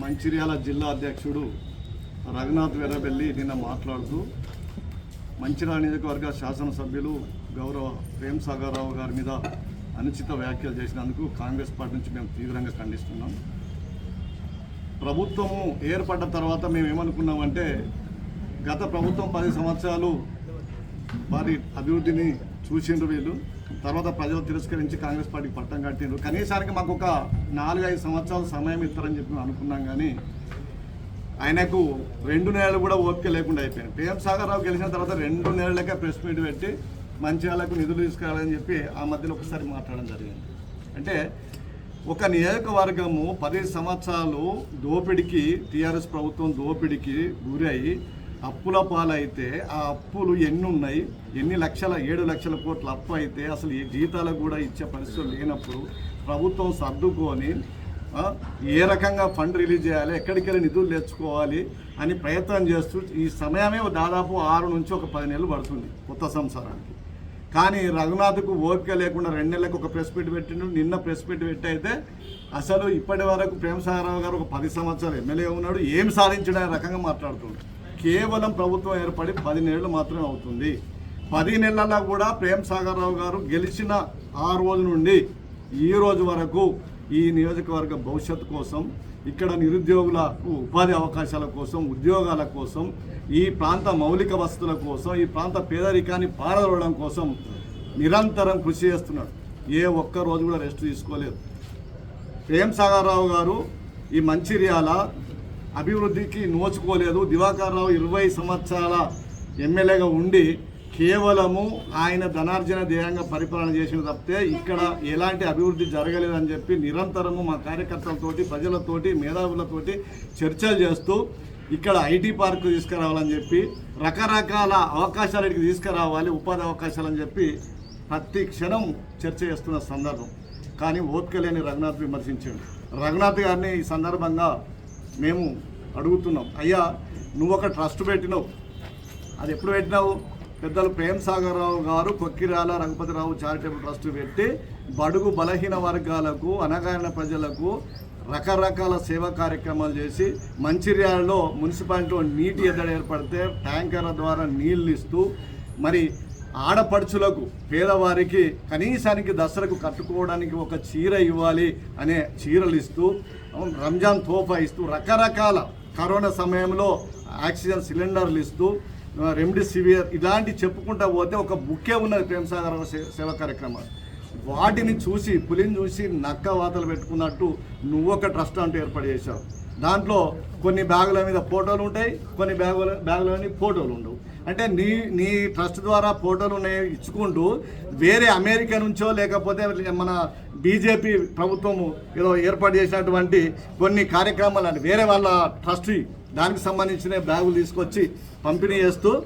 మంచిర్యాల జిల్లా అధ్యక్షుడు రఘునాథ్ వెర్రబెల్లి నిన్న మాట్లాడుతూ మంచిర్యాల నియోజకవర్గ శాసనసభ్యులు గౌరవ ప్రేమ్ సాగర్రావు గారి మీద అనుచిత వ్యాఖ్యలు చేసినందుకు కాంగ్రెస్ పార్టీ నుంచి మేము తీవ్రంగా ఖండిస్తున్నాం. ప్రభుత్వము ఏర్పడ్డ తర్వాత మేము ఏమనుకున్నామంటే గత ప్రభుత్వం పది సంవత్సరాలు వారి అభివృద్ధిని చూసిండ్రు వీళ్ళు. తర్వాత ప్రజలు తిరస్కరించి కాంగ్రెస్ పార్టీకి పట్టం కట్టిండ్రు. కనీసానికి మాకు ఒక ఐదు సంవత్సరాలు సమయం ఇస్తారని చెప్పి అనుకున్నాం కానీ ఆయనకు రెండు నెలలు కూడా ఓపిక లేకుండా అయిపోయింది. పిఎం సాగర్రావు గెలిచిన తర్వాత రెండు నెలలకే ప్రెస్ మీట్ పెట్టి మంచిర్యాలకు నిధులు తీసుకురావాలని చెప్పి ఆ మధ్యలో ఒకసారి మాట్లాడడం జరిగింది. అంటే ఒక నియోజకవర్గము పది సంవత్సరాలు దోపిడికి టీఆర్ఎస్ ప్రభుత్వం దోపిడికి గురై అప్పుల పాలైతే ఆ అప్పులు ఎన్ని ఉన్నాయి ఎన్ని లక్షల ఏడు లక్షల కోట్ల అప్పు అయితే అసలు ఈ జీతాలకు కూడా ఇచ్చే పరిస్థితులు లేనప్పుడు ప్రభుత్వం సర్దుకొని ఏ రకంగా ఫండ్ రిలీజ్ చేయాలి ఎక్కడికి వెళ్ళి నిధులు తెచ్చుకోవాలి అని ప్రయత్నం చేస్తూ ఈ సమయమే దాదాపు ఆరు నుంచి ఒక పది నెలలు పడుతుంది కొత్త సంవత్సరానికి. కానీ రఘునాథ్కు ఓపిక లేకుండా రెండు నెలలకు ఒక ప్రెస్ మీట్ పెట్టిండు. నిన్న ప్రెస్ మీట్ పెట్టి అయితే అసలు ఇప్పటి వరకు ప్రేమసాగరరావు గారు ఒక పది సంవత్సరాలు ఎమ్మెల్యే ఉన్నాడు. ఏం సాధించడం రకంగా మాట్లాడుతున్నాడు కేవలం ప్రభుత్వం ఏర్పడి పదినేళ్ళు మాత్రమే అవుతుంది. పది నెలల్లో కూడా ప్రేమ్ సాగర్రావు గారు గెలిచిన ఆ రోజు నుండి ఈ రోజు వరకు ఈ నియోజకవర్గ భవిష్యత్తు కోసం ఇక్కడ నిరుద్యోగులకు ఉపాధి అవకాశాల కోసం ఉద్యోగాల కోసం ఈ ప్రాంత మౌలిక వసతుల కోసం ఈ ప్రాంత పేదరికాన్ని పారదోడడం కోసం నిరంతరం కృషి చేస్తున్నాడు ఏ ఒక్క రోజు కూడా రెస్ట్ తీసుకోలేదు. ప్రేమ్ సాగర్రావు గారు ఈ మంచిర్యాల అభివృద్ధికి నోచుకోలేదు. దివాకర్ రావు ఇరవై సంవత్సరాల ఎమ్మెల్యేగా ఉండి కేవలము ఆయన ధనార్జన ధ్యేయంగా పరిపాలన చేసిన తప్పితే ఇక్కడ ఎలాంటి అభివృద్ధి జరగలేదని చెప్పి నిరంతరము మా కార్యకర్తలతోటి ప్రజలతోటి మేధావులతోటి చర్చలు చేస్తూ ఇక్కడ ఐటీ పార్క్ తీసుకురావాలని చెప్పి రకరకాల అవకాశాలకి తీసుకురావాలి ఉపాధి అవకాశాలని చెప్పి ప్రతి క్షణం చర్చ చేస్తున్న సందర్భం. కానీ ఓపిక లేని రఘునాథ్ విమర్శించాడు. రఘునాథ్ గారిని ఈ సందర్భంగా మేము అడుగుతున్నాం అయ్యా నువ్వు ఒక ట్రస్ట్ పెట్టినావు. అది ఎప్పుడు పెట్టినావు? పెద్దలు ప్రేమ్ సాగర్రావు గారు కొక్కిరాల రఘుపతిరావు చారిటబుల్ ట్రస్ట్ పెట్టి బడుగు బలహీన వర్గాలకు అనగారిన ప్రజలకు రకరకాల సేవా కార్యక్రమాలు చేసి మంచిర్యాలలో మున్సిపాలిటీలో నీటి ఎద్దడి ఏర్పడితే ట్యాంకర్ల ద్వారా నీళ్ళు ఇస్తూ మరి ఆడపడుచులకు పేదవారికి కనీసానికి దసరకు కట్టుకోవడానికి ఒక చీర ఇవ్వాలి అనే చీరలు ఇస్తూ రంజాన్ తోఫా ఇస్తూ రకరకాల కరోనా సమయంలో ఆక్సిజన్ సిలిండర్లు ఇస్తూ రెమ్డెసివియర్ ఇలాంటి చెప్పుకుంటా పోతే ఒక బుక్కే ఉన్నది ప్రేమసాగర్ సే- సేవా కార్యక్రమాలు వాటిని చూసి పులిని చూసి నక్క వాతలు పెట్టుకున్నట్టు నువ్వు ఒక ట్రస్ట్ అంటూ ఏర్పాటు చేశావు. దాంట్లో కొన్ని బ్యాగుల మీద ఫోటోలు ఉంటాయి కొన్ని బ్యాగుల బ్యాగుల మీద ఫోటోలు ఉండవు. అంటే నీ నీ ట్రస్ట్ ద్వారా ఫోటోలు ఇచ్చుకుంటూ వేరే అమెరికా నుంచో లేకపోతే మన బీజేపీ ప్రభుత్వము ఏదో ఏర్పాటు చేసినటువంటి కొన్ని కార్యక్రమాలు అంటే వేరే వాళ్ళ ట్రస్ట్ దానికి సంబంధించిన బ్యాగులు తీసుకొచ్చి పంపిణీ చేస్తూ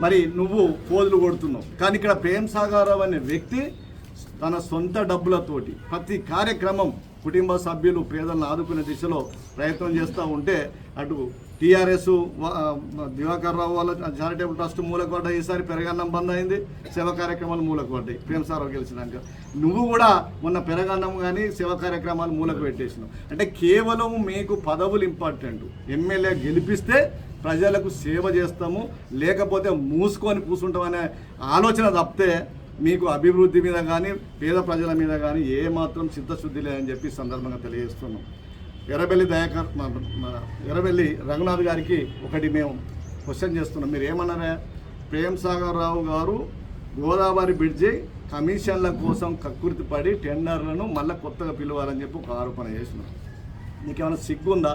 మరి నువ్వు పోజులు కొడుతున్నావు. కానీ ఇక్కడ ప్రేమ్ సాగరావు అనే వ్యక్తి తన సొంత డబ్బులతోటి ప్రతి కార్యక్రమం కుటుంబ సభ్యులు పేదలను ఆదుకునే దిశలో ప్రయత్నం చేస్తూ ఉంటే అటు టీఆర్ఎస్ దివాకర్ రావు వాళ్ళ చారిటబుల్ ట్రస్ట్ మూలకు పడ్డాయి ఈసారి పెరగన్నం బంద్ అయింది. సేవ కార్యక్రమాలు మూలకు పడ్డాయి ప్రేమ్ సారావు గెలిచినాక. నువ్వు కూడా మొన్న పెరగన్నం కానీ సేవ కార్యక్రమాలు మూలకు పెట్టేసినావు. అంటే కేవలం మీకు పదవులు ఇంపార్టెంట్. ఎమ్మెల్యే గెలిపిస్తే ప్రజలకు సేవ చేస్తాము. లేకపోతే మూసుకొని కూర్చుంటామనే ఆలోచన తప్పితే మీకు అభివృద్ధి మీద కానీ పేద ప్రజల మీద కానీ ఏ మాత్రం చిత్తశుద్ధి లేదని చెప్పి సందర్భంగా తెలియజేస్తున్నాం. ఎర్రబెల్లి దయాకర్ ఎర్రబెల్లి రఘునాథ్ గారికి ఒకటి మేము క్వశ్చన్ చేస్తున్నాం. మీరు ఏమన్నారా? ప్రేమ్ సాగర్ రావు గారు గోదావరి బ్రిడ్జి కమిషన్ల కోసం కక్కుర్తి పడి టెండర్లను మళ్ళీ కొత్తగా పిలవాలని చెప్పి ఒక ఆరోపణ చేసినాం నీకేమైనా సిగ్గుందా?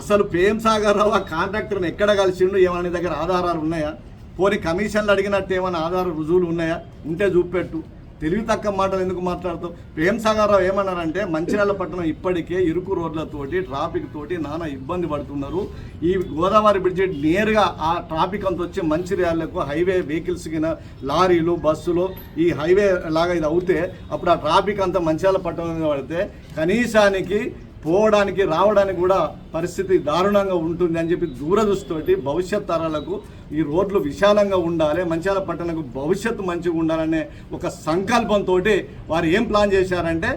అసలు ప్రేమ్ సాగర్ రావు ఆ కాంట్రాక్టర్ని ఎక్కడ కలిసిండు? ఏమైనా నీ దగ్గర ఆధారాలు ఉన్నాయా? పోనీ కమిషన్లు అడిగినట్టు ఏమైనా ఆధార రుజువులు ఉన్నాయా? ఉంటే చూపెట్టు. తెలివి తక్క మాటలు ఎందుకు మాట్లాడతాం ప్రేమ్ సాగర్ రావు ఏమన్నారంటే మంచిర్యాల పట్టణం ఇప్పటికే ఇరుకు రోడ్లతోటి ట్రాఫిక్ తోటి నానా ఇబ్బంది పడుతున్నారు. ఈ గోదావరి బ్రిడ్జి నేరుగా ఆ ట్రాఫిక్ అంత వచ్చి మంచిర్యాలకు హైవే వెహికల్స్ కింద లారీలు బస్సులు ఈ హైవే లాగా ఇది అవుతే అప్పుడు ఆ ట్రాఫిక్ అంతా మంచిర్యాల పట్టణం పడితే కనీసానికి పోవడానికి రావడానికి కూడా పరిస్థితి దారుణంగా ఉంటుంది అని చెప్పి దూరదృష్టితోటి భవిష్యత్ తరాలకు ఈ రోడ్లు విశాలంగా ఉండాలి మంచాల పట్టణకు భవిష్యత్తు మంచిగా ఉండాలనే ఒక సంకల్పంతో వారు ఏం ప్లాన్ చేశారంటే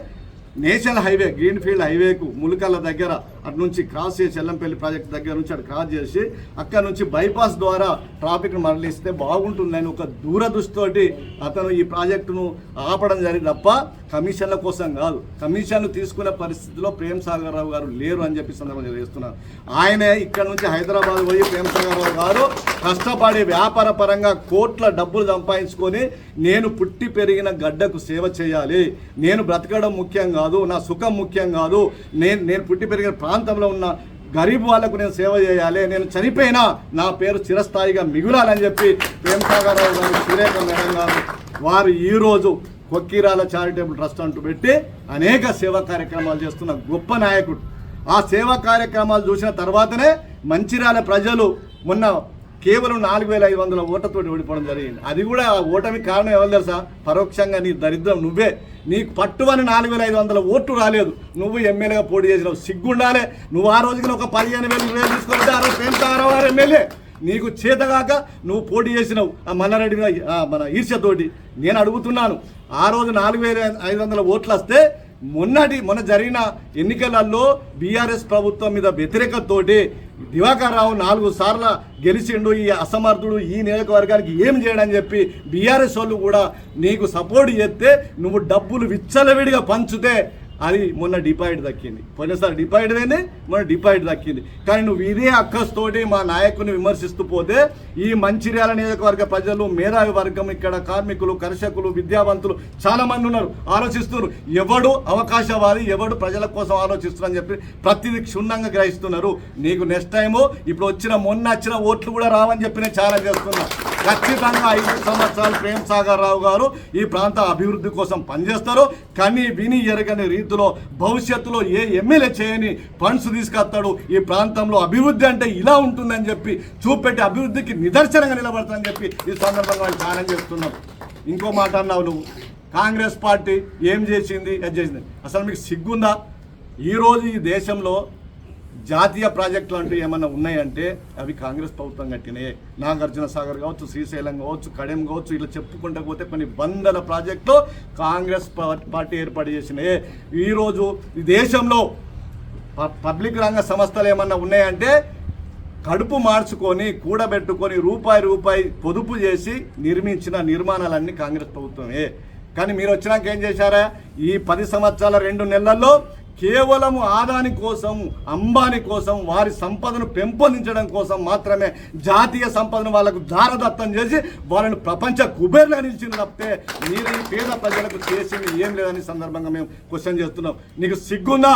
నేషనల్ హైవే గ్రీన్ ఫీల్డ్ హైవేకు ములకల దగ్గర అటు నుంచి క్రాస్ చేసి ఎల్లంపల్లి ప్రాజెక్ట్ దగ్గర నుంచి అటు క్రాస్ చేసి అక్కడ నుంచి బైపాస్ ద్వారా ట్రాఫిక్ మరలిస్తే బాగుంటుందని ఒక దూరదృష్టితోటి అతను ఈ ప్రాజెక్టును ఆపడం జరిగింది తప్ప కమిషన్ల కోసం కాదు. కమిషన్లు తీసుకునే పరిస్థితిలో ప్రేమ్ సాగర్ రావు గారు లేరు అని చెప్పి సందర్భంగా తెలియజేస్తున్నారు ఆయనే ఇక్కడ నుంచి హైదరాబాద్ పోయి ప్రేమ్ సాగర్ రావు గారు కష్టపడి వ్యాపార పరంగా కోట్ల డబ్బులు సంపాదించుకొని నేను పుట్టి పెరిగిన గడ్డకు సేవ చేయాలి. నేను బ్రతకడం ముఖ్యం కాదు నా సుఖం ముఖ్యం కాదు. నేను నేను పుట్టి పెరిగిన ప్రాంతంలో ఉన్న గరీబ్ వాళ్ళకు నేను సేవ చేయాలి నేను చనిపోయినా నా పేరు చిరస్థాయిగా మిగులాలని చెప్పి ప్రేమసాగరరావు గారు సురేఖ మేడం గారు వారు ఈరోజు కొక్కిరాల చారిటబుల్ ట్రస్ట్ అంటూ పెట్టి అనేక సేవా కార్యక్రమాలు చేస్తున్న గొప్ప నాయకుడు. ఆ సేవా కార్యక్రమాలు చూసిన తర్వాతనే మంచిర్యాల ప్రజలు మొన్న కేవలం నాలుగు వేల ఐదు వందల ఓటతో ఓడిపోవడం జరిగింది. అది కూడా ఆ ఓటమి కారణం ఎవరు తెలుసా? పరోక్షంగా నీ దరిద్రం నువ్వే. నీకు పట్టువని నాలుగు వేల ఐదు వందల ఓట్లు రాలేదు. నువ్వు ఎమ్మెల్యేగా పోటీ చేసినావు. సిగ్గుండాలే. నువ్వు ఆ రోజుకి ఒక పదిహేను వేలు ఇరవై వేలు తీసుకుంటే ఆ రోజు పెంచారావు ఎమ్మెల్యే. నీకు చేతగాక నువ్వు పోటీ చేసినావు. ఆ మల్లారెడ్డి మీద, మన ఈర్ష్యతోటి నేను అడుగుతున్నాను. ఆ రోజు నాలుగు వేల ఐదు వందల ఓట్లు వస్తే మొన్నటి మొన్న జరిగిన ఎన్నికలలో బీఆర్ఎస్ ప్రభుత్వం మీద వ్యతిరేకతతోటి దివాకర్ రావు నాలుగు సార్ల గెలిచిండు. ఈ అసమర్థుడు ఈ నియోజకవర్గానికి ఏం చేయడని చెప్పి బీఆర్ఎస్ వాళ్ళు కూడా నీకు సపోర్ట్ చేస్తే నువ్వు డబ్బులు విచ్చలవిడిగా పంచితే అది మొన్న డిపాజిట్ దక్కింది. పోయినసారి డిపాజిట్ అయింది మొన్న డిపాజిట్ దక్కింది. కానీ నువ్వు ఇదే అక్కస్తోటి మా నాయకుని విమర్శిస్తూ పోతే ఈ మంచిర్యాల నియోజకవర్గ ప్రజలు మేధావి వర్గం ఇక్కడ కార్మికులు కర్షకులు విద్యావంతులు చాలామంది ఉన్నారు. ఆలోచిస్తున్నారు. ఎవడు అవకాశవాది ఎవడు ప్రజల కోసం ఆలోచిస్తున్నారని చెప్పి ప్రతిదీ క్షుణ్ణంగా గ్రహిస్తున్నారు. నీకు నెక్స్ట్ టైము ఇప్పుడు వచ్చిన మొన్న వచ్చిన ఓట్లు కూడా రావని చెప్పి నేను ఛాలెంజ్ చేస్తున్నా. ఖచ్చితంగా ఐదు సంవత్సరాలు ప్రేమ్ సాగర్ రావు గారు ఈ ప్రాంత అభివృద్ధి కోసం పనిచేస్తారు. కానీ విని ఎరగని రీతి భవిష్యత్తులో ఏ ఎమ్మెల్యే చేయని ఫండ్స్ తీసుకొస్తాడు ఈ ప్రాంతంలో అభివృద్ధి అంటే ఇలా ఉంటుందని చెప్పి చూపెట్టి అభివృద్ధికి నిదర్శనంగా నిలబడతానని చెప్పి ఈ సందర్భంగా వాళ్ళు ఛాలెంజ్ చేస్తున్నాం ఇంకో మాట అన్నావు నువ్వు. కాంగ్రెస్ పార్టీ ఏం చేసింది? అది చేసింది. అసలు మీకు సిగ్గుందా? ఈరోజు ఈ దేశంలో జాతీయ ప్రాజెక్టులు అంటూ ఏమైనా ఉన్నాయంటే అవి కాంగ్రెస్ ప్రభుత్వం కట్టినాయి. నాగార్జున సాగర్ కావచ్చు శ్రీశైలం కావచ్చు కడెం కావచ్చు ఇలా చెప్పుకుంటూ పోతే కొన్ని వందల ప్రాజెక్టులు కాంగ్రెస్ పార్టీ ఏర్పాటు చేసినాయి. ఈరోజు ఈ దేశంలో పబ్లిక్ రంగ సంస్థలు ఏమన్నా ఉన్నాయంటే కడుపు మార్చుకొని కూడబెట్టుకొని రూపాయి రూపాయి పొదుపు చేసి నిర్మించిన నిర్మాణాలన్నీ కాంగ్రెస్ ప్రభుత్వమే. కానీ మీరు వచ్చినాక ఏం చేశారా? ఈ పది సంవత్సరాల రెండు నెలల్లో కేవలం ఆదాని కోసం అంబాని కోసం వారి సంపదను పెంపొందించడం కోసం మాత్రమే జాతీయ సంపదను వాళ్ళకు దారదత్తం చేసి వాళ్ళని ప్రపంచ కుబేర్లా నిలిచింది తప్పితే మీరు ఈ పేద ప్రజలకు చేసింది ఏం లేదని సందర్భంగా మేము క్వశ్చన్ చేస్తున్నాం. నీకు సిగ్గుందా?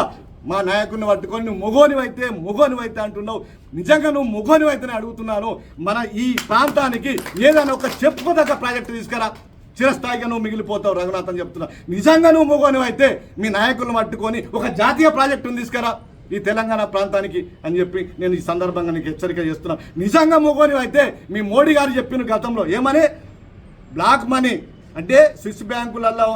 మా నాయకుడిని పట్టుకొని నువ్వు మొగోనివైతే మొగోనివైతే అంటున్నావు. నిజంగా నువ్వు మొగోనివైతేనే అడుగుతున్నాను. మన ఈ ప్రాంతానికి ఏదైనా ఒక చెప్పుకోదగ్గ ప్రాజెక్టు తీసుకురా. చిరస్థాయిగా నువ్వు మిగిలిపోతావు రఘునాథ్ అని చెప్తున్నా. నిజంగా నువ్వు మొగోనివైతే మీ నాయకులను పట్టుకొని ఒక జాతీయ ప్రాజెక్టును తీసుకురా ఈ తెలంగాణ ప్రాంతానికి అని చెప్పి నేను ఈ సందర్భంగా నీకు హెచ్చరిక చేస్తున్నా. నిజంగా మొగోనివైతే మీ మోడీ గారు చెప్పిన గతంలో ఏమని? Black money. అంటే స్విస్ బ్యాంకులలో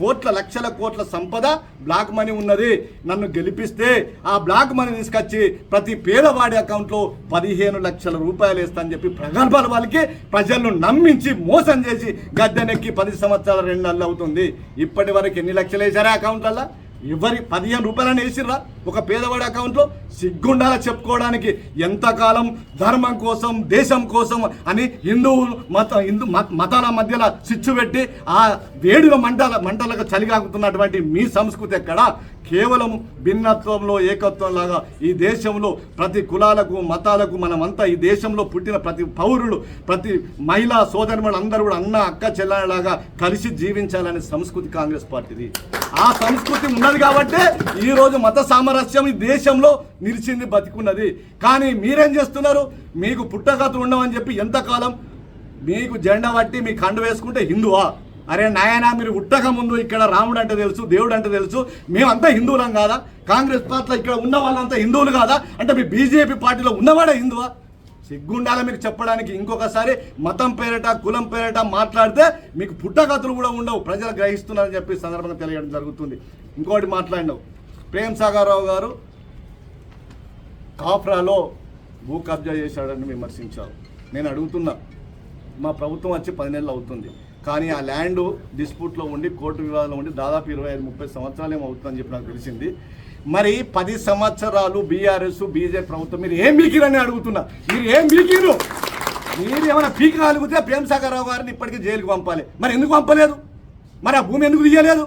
కోట్ల లక్షల కోట్ల సంపద బ్లాక్ మనీ ఉన్నది. నన్ను గెలిపిస్తే ఆ బ్లాక్ మనీ తీసుకొచ్చి ప్రతి పేదవాడి అకౌంట్లో పదిహేను లక్షల రూపాయలు వేస్తానని చెప్పి ప్రగల్భాల వాళ్ళకి ప్రజలను నమ్మించి మోసం చేసి గద్దెనెక్కి పది సంవత్సరాల రెండు నెలలు అవుతుంది. ఇప్పటి వరకు ఎన్ని లక్షలు వేశారా అకౌంట్లలో ఎవరి పదిహేను రూపాయలని వేసిర్రా? ఒక పేదవాడి అకౌంట్లో సిగ్గుండాల చెప్పుకోవడానికి? ఎంతకాలం ధర్మం కోసం దేశం కోసం అని హిందువులు మత హిందూ మత- మతాల మధ్యలో చిచ్చు పెట్టి ఆ వేడిన మంటల మంటలకు చలిగాకుతున్నటువంటి మీ సంస్కృతి ఎక్కడ? కేవలం భిన్నత్వంలో ఏకత్వం లాగా ఈ దేశంలో ప్రతి కులాలకు మతాలకు మనమంతా ఈ దేశంలో పుట్టిన ప్రతి పౌరులు ప్రతి మహిళా సోదరులు అందరూ కూడా అన్న అక్క చెల్లెలాగా కలిసి జీవించాలనే సంస్కృతి కాంగ్రెస్ పార్టీది. ఆ సంస్కృతి ఉన్నది కాబట్టి ఈరోజు మత సామరస్యం ఈ దేశంలో నిలిచింది బతికున్నది. కానీ మీరేం చేస్తున్నారు? మీకు పుట్టగతులు ఉండవని చెప్పి ఎంతకాలం మీకు జెండా పట్టి మీ కండు వేసుకుంటే హిందువా? అరే నాయనా మీరు ఉట్టక ముందు ఇక్కడ రాముడు అంటే తెలుసు దేవుడు అంటే తెలుసు. మేమంతా హిందువులం కాదా? కాంగ్రెస్ పార్టీలో ఇక్కడ ఉన్న వాళ్ళంతా హిందువులు కాదా? అంటే మీ బీజేపీ పార్టీలో ఉన్నవాడే హిందువా? సిగ్గుండాలి మీకు చెప్పడానికి? ఇంకొకసారి మతం పేరట కులం పేరట మాట్లాడితే మీకు పుట్టగతులు కూడా ఉండవు. ప్రజలు గ్రహిస్తున్నారని చెప్పి సందర్భంగా తెలియడం జరుగుతుంది. ఇంకోటి మాట్లాడినావు ప్రేమ్ సాగర్రావు గారు కాఫ్రాలో భూ కబ్జా చేశాడని విమర్శించారు. నేను అడుగుతున్నా మా ప్రభుత్వం వచ్చి పది నెలలు అవుతుంది. కానీ ఆ ల్యాండ్ డిస్ప్యూట్లో ఉండి కోర్టు వివాదంలో ఉండి దాదాపు ఇరవై ఐదు ముప్పై సంవత్సరాలు ఏమవుతుందని అవుతుందని చెప్పి నాకు తెలిసింది. మరి పది సంవత్సరాలు బీఆర్ఎస్ బీజేపీ ప్రభుత్వం మీరు ఏం బీకిరని అడుగుతున్నా. మీరు ఏం బీకిరు మీరు ఏమైనా పీక కలిగితే ప్రేమసాగర్ రావు గారిని ఇప్పటికీ జైలుకి పంపాలి. మరి ఎందుకు పంపలేదు? మరి ఆ భూమి ఎందుకు తీయలేదు?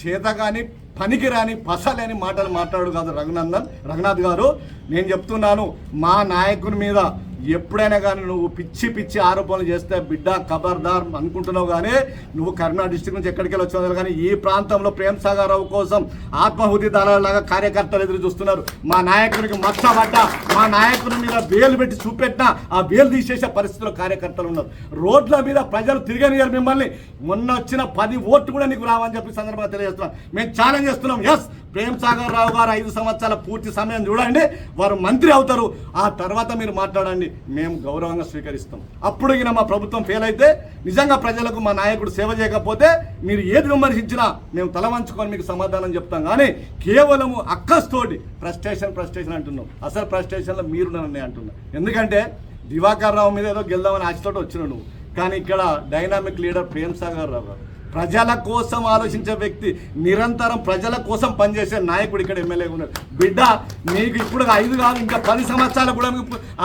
చేత కానీ పనికి రాని పసలేని మాటలు మాట్లాడు కాదు రఘునందన్ రఘునాథ్ గారు. నేను చెప్తున్నాను మా నాయకుని మీద ఎప్పుడైనా కానీ నువ్వు పిచ్చి పిచ్చి ఆరోపణలు చేస్తే బిడ్డ ఖబర్దార్ అనుకుంటున్నావు కానీ నువ్వు కర్ణాటక డిస్టిక్ నుంచి ఎక్కడికి వెళ్ళి వచ్చావు కానీ ఈ ప్రాంతంలో ప్రేమ్ సాగర్ రావు కోసం ఆత్మాహుతి దళాలలాగా కార్యకర్తలు ఎదురు చూస్తున్నారు. మా నాయకునికి మచ్చబడ్డ మా నాయకుని మీద వేలు పెట్టి చూపెట్టినా ఆ వేలు తీసేసే పరిస్థితిలో కార్యకర్తలు ఉన్నారు. రోడ్ల మీద ప్రజలు తిరగనియారు మిమ్మల్ని. మొన్న వచ్చిన పది ఓట్లు కూడా నీకు రావని చెప్పి సందర్భంగా తెలియజేస్తున్నాం మేము ఛాలెంజ్ చేస్తున్నాం. ఎస్ ప్రేమ్ సాగర్ రావు గారు ఐదు సంవత్సరాల పూర్తి సమయం చూడండి వారు మంత్రి అవుతారు. ఆ తర్వాత మీరు మాట్లాడండి మేము గౌరవంగా స్వీకరిస్తాం. అప్పుడు ఈయన మా ప్రభుత్వం ఫెయిల్ అయితే నిజంగా ప్రజలకు మా నాయకుడు సేవ చేయకపోతే మీరు ఏది విమర్శించినా మేము తల వంచుకొని మీకు సమాధానం చెప్తాం. కానీ కేవలము అక్కస్తోటి ఫ్రస్ట్రేషన్ ఫ్రస్ట్రేషన్ అంటున్నాం. అసలు ఫ్రస్ట్రేషన్లో మీరు నన్ను అంటున్నా. ఎందుకంటే దివాకర్ రావు మీద ఏదో గెలుదామని ఆశతోటి వచ్చిన నువ్వు. కానీ ఇక్కడ డైనామిక్ లీడర్ ప్రేమ్ సాగర్ రావు గారు. ప్రజల కోసం ఆలోచించే వ్యక్తి నిరంతరం ప్రజల కోసం పనిచేసే నాయకుడు ఇక్కడ ఎమ్మెల్యే ఉన్నాడు. బిడ్డ నీకు ఇప్పుడు ఐదు కాదు ఇంకా పది సంవత్సరాలు కూడా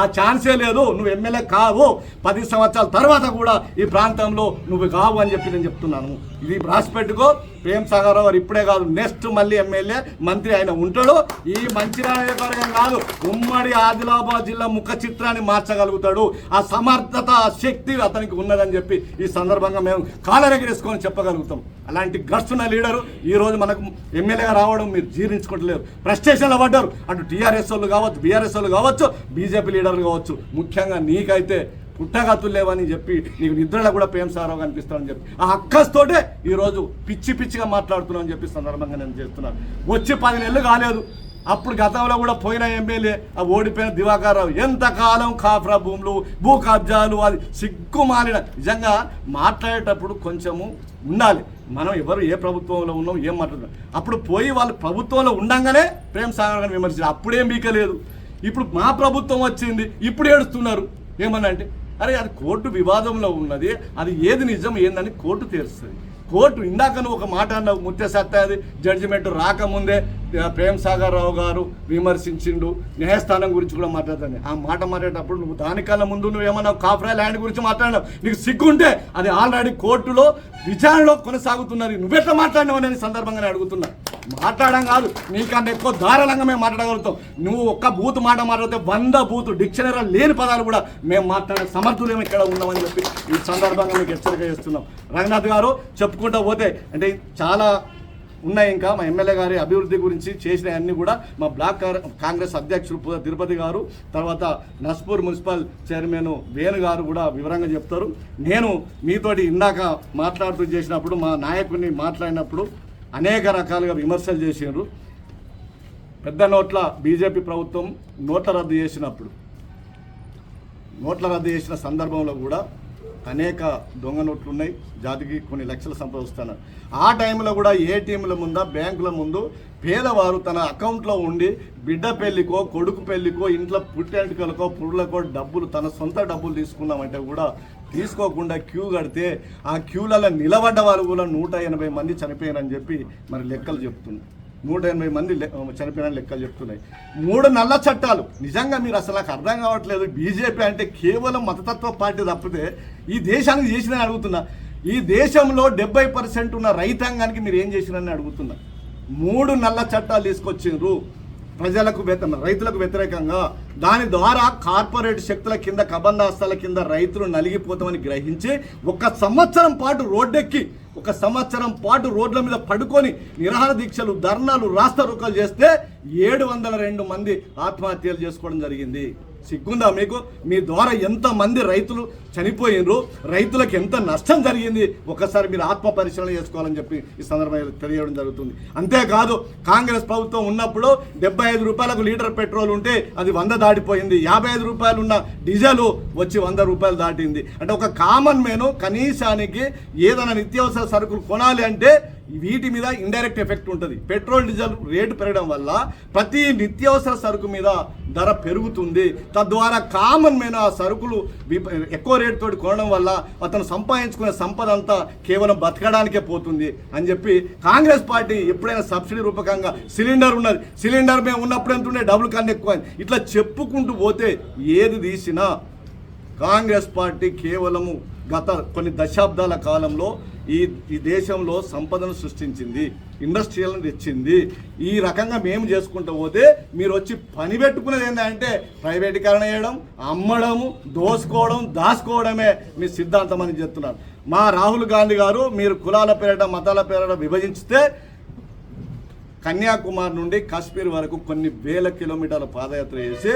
ఆ ఛాన్సే లేదు. నువ్వు ఎమ్మెల్యే కావు. పది సంవత్సరాల తర్వాత కూడా ఈ ప్రాంతంలో నువ్వు కావు అని చెప్పి నేను చెప్తున్నాను. ఇది రాసిపెట్టుకో ప్రేమ్ సాగర్ గారు ఇప్పుడే కాదు నెక్స్ట్ మళ్ళీ ఎమ్మెల్యే మంత్రి ఆయన ఉంటాడు. ఈ మంచిర్యాల నియోజకవర్గం కాదు ఉమ్మడి ఆదిలాబాద్ జిల్లా ముఖ చిత్రాన్ని మార్చగలుగుతాడు. ఆ సమర్థత ఆ శక్తి అతనికి ఉన్నదని చెప్పి ఈ సందర్భంగా మేము కాలరెగరేసుకొని చెప్పగలుగుతాం. అలాంటి గడుస్తున్న లీడరు ఈ రోజు మనకు ఎమ్మెల్యేగా రావడం మీరు జీర్ణించుకోవట్లేరు ఫ్రస్ట్రేషన్లో పడ్డారు. అటు టీఆర్ఎస్ వాళ్ళు కావచ్చు బీఆర్ఎస్ వాళ్ళు కావచ్చు బీజేపీ లీడర్లు కావచ్చు. ముఖ్యంగా నీకైతే పుట్టగతులు లేవని చెప్పి నీకు నిద్రలో కూడా ప్రేమ సారావు కనిపిస్తానని చెప్పి. ఆ అక్కస్తోటే ఈరోజు పిచ్చి పిచ్చిగా మాట్లాడుతున్నావు అని చెప్పి సందర్భంగా నేను చేస్తున్నాను. వచ్చి పది నెలలు కాలేదు. అప్పుడు గతంలో కూడా పోయిన ఎమ్మెల్యే ఆ ఓడిపోయిన దివాకర్ రావు ఎంతకాలం కాఫ్రా భూములు భూ కబ్జాలు అది సిగ్గుమాలిన నిజంగా మాట్లాడేటప్పుడు కొంచెము ఉండాలి. మనం ఎవరు ఏ ప్రభుత్వంలో ఉన్నాం ఏం మాట్లాడుతున్నాం. అప్పుడు పోయి వాళ్ళు ప్రభుత్వంలో ఉండంగానే ప్రేమ సాగర్ గారిని విమర్శించారు అప్పుడేం బీకలేదు ఇప్పుడు మా ప్రభుత్వం వచ్చింది ఇప్పుడు ఏడుస్తున్నారు. ఏమన్నా అంటే అరే అది కోర్టు వివాదంలో ఉన్నది. అది ఏది నిజం ఏందని కోర్టు తీరుస్తుంది. కోర్టు ఇందాక నువ్వు ఒక మాట అన్నావు ముత్య అది. జడ్జిమెంట్ రాకముందే ప్రేమ్ సాగర్ రావు గారు విమర్శించిండు. న్యాయస్థానం గురించి కూడా మాట్లాడతాను. ఆ మాట మాట్లాడేటప్పుడు నువ్వు దానికన్నా ముందు నువ్వు ఏమన్నా కాఫ్రా ల్యాండ్ గురించి మాట్లాడినావు. నీకు సిగ్గుంటే అది ఆల్రెడీ కోర్టులో విచారణలో కొనసాగుతున్నది. నువ్వెట్లా మాట్లాడినావు అని సందర్భంగా అడుగుతున్నా. మాట్లాడడం కాదు. నీకన్నా ఎక్కువ ధారాళంగా మేము మాట్లాడగలుగుతాం. నువ్వు ఒక్క బూత్ మాట మాట్లాడితే వంద బూత్ డిక్షనరీ లేని పదాలు కూడా మేము మాట్లాడే సమర్థులేము ఇక్కడ ఉన్నామని చెప్పి ఈ సందర్భంగా మీకు హెచ్చరిక చేస్తున్నాం. రంగనాథ్ గారు చెప్పుకుంటూ పోతే అంటే చాలా ఉన్నాయి ఇంకా. మా ఎమ్మెల్యే గారి అభివృద్ధి గురించి చేసిన అన్ని కూడా మా బ్లాక్ కాంగ్రెస్ అధ్యక్షుడు తిరుపతి గారు తర్వాత నస్పూర్ మున్సిపల్ చైర్మన్ వేణు గారు కూడా వివరంగా చెప్తారు. నేను మీతోటి ఇందాక మాట్లాడుతూ చేసినప్పుడు మా నాయకుడిని మాట్లాడినప్పుడు అనేక రకాలుగా విమర్శలు చేసినారు పెద్ద నోట్ల బీజేపీ ప్రభుత్వం నోట్ల రద్దు చేసినప్పుడు నోట్ల రద్దు చేసిన సందర్భంలో కూడా అనేక దొంగ నోట్లు ఉన్నాయి. జాతికి కొన్ని లక్షలు సంపాదిస్తున్నారు. ఆ టైంలో కూడా ఏటీఎంల ముందా బ్యాంకుల ముందు పేదవారు తన అకౌంట్లో ఉండి బిడ్డ పెళ్ళికో కొడుకు పెళ్ళికో ఇంట్లో పుట్టెంటుకలకో పురులకో డబ్బులు తన సొంత డబ్బులు తీసుకున్నామంటే కూడా తీసుకోకుండా క్యూ కడితే ఆ క్యూలలో నిలబడ్డ వారు కూడా నూట ఎనభై మంది చనిపోయారని చెప్పి మరి లెక్కలు చెప్తుంది నూట ఎనభై మంది లె- చనిపోయిన లెక్కలు చెప్తున్నాయి. మూడు నల్ల చట్టాలు. నిజంగా మీరు అసలు నాకు అర్థం కావట్లేదు. బీజేపీ అంటే కేవలం మతతత్వ పార్టీ తప్పితే ఈ దేశానికి చేసిందని అడుగుతున్నా. ఈ దేశంలో డెబ్బై పర్సెంట్ ఉన్న రైతాంగానికి మీరు ఏం చేసినారని అడుగుతున్నా. మూడు నల్ల చట్టాలు తీసుకొచ్చిండ్రు. ప్రజలకు వ్యత రైతులకు వ్యతిరేకంగా దాని ద్వారా కార్పొరేట్ శక్తుల కింద కబందాస్తాల కింద రైతులు నలిగిపోతామని గ్రహించి ఒక సంవత్సరం పాటు రోడ్డెక్కి ఒక సంవత్సరం పాటు రోడ్ల మీద పడుకొని నిరాహార దీక్షలు ధర్నాలు రాస్తారోకాలు చేస్తే ఏడు వందల రెండు మంది ఆత్మహత్యలు చేసుకోవడం జరిగింది. సిగ్గుందా మీకు? మీ ద్వారా ఎంతమంది రైతులు చనిపోయినరు? రైతులకు ఎంత నష్టం జరిగింది? ఒకసారి మీరు ఆత్మ పరిశీలన చేసుకోవాలని చెప్పి ఈ సందర్భంగా తెలియడం జరుగుతుంది. అంతేకాదు కాంగ్రెస్ ప్రభుత్వం ఉన్నప్పుడు డెబ్బై ఐదు రూపాయలకు లీటర్ పెట్రోల్ ఉంటే అది వంద దాటిపోయింది. యాభై ఐదు రూపాయలు ఉన్న డీజిల్ వచ్చి వంద రూపాయలు దాటింది. అంటే ఒక కామన్ మేను కనీసానికి ఏదైనా నిత్యావసర సరుకులు కొనాలి అంటే వీటి మీద ఇండైరెక్ట్ ఎఫెక్ట్ ఉంటుంది. పెట్రోల్ డీజిల్ రేటు పెరగడం వల్ల ప్రతి నిత్యావసర సరుకు మీద ధర పెరుగుతుంది. తద్వారా కామన్ మీద ఆ సరుకులు ఎక్కువ రేటుతో కొనడం వల్ల అతను సంపాదించుకునే సంపద అంతా కేవలం బతకడానికే పోతుంది అని చెప్పి కాంగ్రెస్ పార్టీ ఎప్పుడైనా సబ్సిడీ రూపకంగా సిలిండర్ ఉన్నది. సిలిండర్ మేము ఉన్నప్పుడు ఎంత ఉండే? డబ్బులు కన్నా ఎక్కువ ఇట్లా చెప్పుకుంటూ పోతే ఏది తీసినా కాంగ్రెస్ పార్టీ కేవలము గత కొన్ని దశాబ్దాల కాలంలో ఈ ఈ దేశంలో సంపదను సృష్టించింది ఇండస్ట్రియల్ని తెచ్చింది. ఈ రకంగా మేము చేసుకుంటూ పోతే మీరు వచ్చి పని పెట్టుకునేది ఏంటంటే ప్రైవేటీకరణ చేయడం అమ్మడము దోసుకోవడం దాచుకోవడమే మీ సిద్ధాంతం అని చెప్తున్నారు. మా రాహుల్ గాంధీ గారు మీరు కులాల పేరట మతాల పేరట విభజించితే కన్యాకుమారి నుండి కాశ్మీర్ వరకు కొన్ని వేల కిలోమీటర్ల పాదయాత్ర చేసి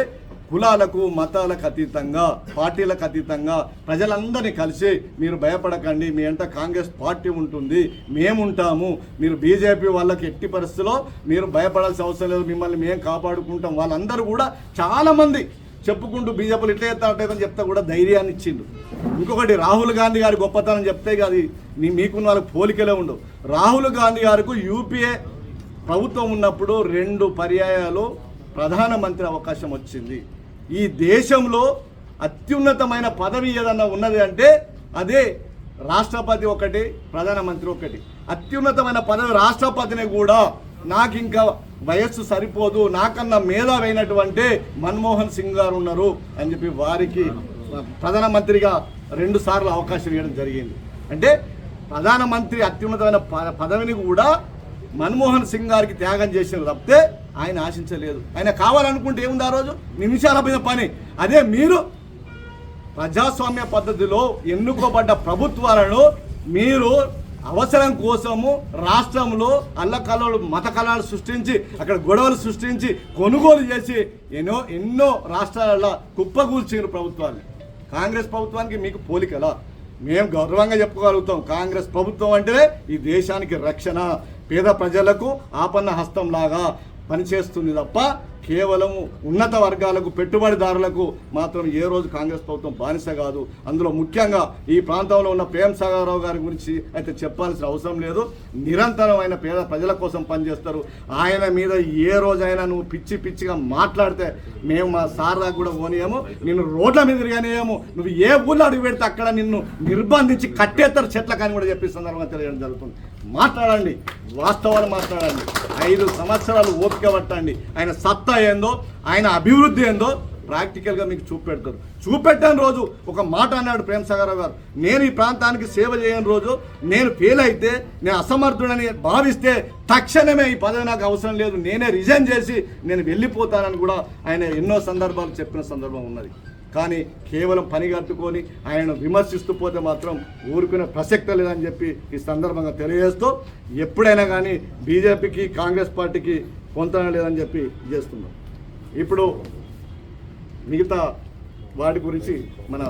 కులాలకు మతాలకు అతీతంగా పార్టీలకు అతీతంగా ప్రజలందరినీ కలిసి మీరు భయపడకండి. మీ అంట కాంగ్రెస్ పార్టీ ఉంటుంది. మేముంటాము. మీరు బీజేపీ వాళ్ళకి ఎట్టి పరిస్థితిలో మీరు భయపడాల్సిన అవసరం లేదు. మిమ్మల్ని మేము కాపాడుకుంటాం. వాళ్ళందరూ కూడా చాలామంది చెప్పుకుంటూ బీజేపీలు ఇట్లా చేస్తా చెప్తే కూడా ధైర్యాన్ని ఇచ్చిండు ఇంకొకటి రాహుల్ గాంధీ గారి గొప్పతనం చెప్తే అది నీ మీకున్న వాళ్ళకి పోలికలే ఉండవు. రాహుల్ గాంధీ గారికి యూపీఏ ప్రభుత్వం ఉన్నప్పుడు రెండు పర్యాయాలు ప్రధానమంత్రి అవకాశం వచ్చింది. ఈ దేశంలో అత్యున్నతమైన పదవి ఏదన్నా ఉన్నది అంటే అదే రాష్ట్రపతి ఒకటి ప్రధానమంత్రి ఒకటి. అత్యున్నతమైన పదవి రాష్ట్రపతిని కూడా నాకు ఇంకా వయస్సు సరిపోదు నాకన్నా మేధావైనటువంటి మన్మోహన్ సింగ్ గారు ఉన్నారు అని చెప్పి వారికి ప్రధానమంత్రిగా రెండు సార్లు అవకాశం ఇవ్వడం జరిగింది. అంటే ప్రధానమంత్రి అత్యున్నతమైన పదవిని కూడా మన్మోహన్ సింగ్ గారికి త్యాగం చేసిన తప్పితే ఆయన ఆశించలేదు. ఆయన కావాలనుకుంటే ఏముంది ఆ రోజు? నిమిషాల మీద పని. అదే మీరు ప్రజాస్వామ్య పద్ధతిలో ఎన్నుకోబడ్డ ప్రభుత్వాలను మీరు అవసరం కోసము రాష్ట్రంలో అల్లకలలు మత కళలు సృష్టించి అక్కడ గొడవలు సృష్టించి కొనుగోలు చేసి ఎన్నో ఎన్నో రాష్ట్రాలలో కుప్పగూల్చిన ప్రభుత్వాలు కాంగ్రెస్ ప్రభుత్వానికి మీకు పోలికలా. మేము గౌరవంగా చెప్పుకోగలుగుతాం. కాంగ్రెస్ ప్రభుత్వం అంటే ఈ దేశానికి రక్షణ. పేద ప్రజలకు ఆపన్న హస్తంలాగా పనిచేస్తుంది తప్ప కేవలము ఉన్నత వర్గాలకు పెట్టుబడిదారులకు మాత్రం ఏ రోజు కాంగ్రెస్ ప్రభుత్వం బానిస కాదు. అందులో ముఖ్యంగా ఈ ప్రాంతంలో ఉన్న ప్రేమ్ సాగరరావు గారి గురించి అయితే చెప్పాల్సిన అవసరం లేదు. నిరంతరమైన పేద ప్రజల కోసం పనిచేస్తారు. ఆయన మీద ఏ రోజైనా నువ్వు పిచ్చి పిచ్చిగా మాట్లాడితే మేము మా సార్ దాకా కూడా పోనీయము. నిన్ను రోడ్ల మీద తిరగనియము. నువ్వు ఏ ఊళ్ళో అడుగు పెడితే అక్కడ నిన్ను నిర్బంధించి కట్టేస్తారు చెట్ల కానీ కూడా చెప్పే సందర్భంగా తెలియడం జరుగుతుంది. మాట్లాడండి. వాస్తవాలు మాట్లాడండి. ఐదు సంవత్సరాలు ఓపిక పట్టండి. ఆయన సత్తా ఏందో ఆయన అభివృద్ధి ఏందో ప్రాక్టికల్గా మీకు చూపెడతారు. చూపెట్టని రోజు ఒక మాట అన్నాడు ప్రేమ్ సాగర్ గారు. నేను ఈ ప్రాంతానికి సేవ చేయని రోజు నేను ఫెయిల్ అయితే నేను అసమర్థుడని భావిస్తే తక్షణమే ఈ పదవి నాకు అవసరం లేదు. నేనే రిజైన్ చేసి నేను వెళ్ళిపోతానని కూడా ఆయన ఎన్నో సందర్భాలు చెప్పిన సందర్భం ఉన్నది. కానీ కేవలం పని కట్టుకొని ఆయన విమర్శిస్తూ పోతే మాత్రం ఊరుకునే ప్రసక్త లేదని చెప్పి ఈ సందర్భంగా తెలియజేస్తూ ఎప్పుడైనా కానీ బీజేపీకి కాంగ్రెస్ పార్టీకి పొందడం లేదని చెప్పి చేస్తున్నాం. ఇప్పుడు మిగతా వాటి గురించి మన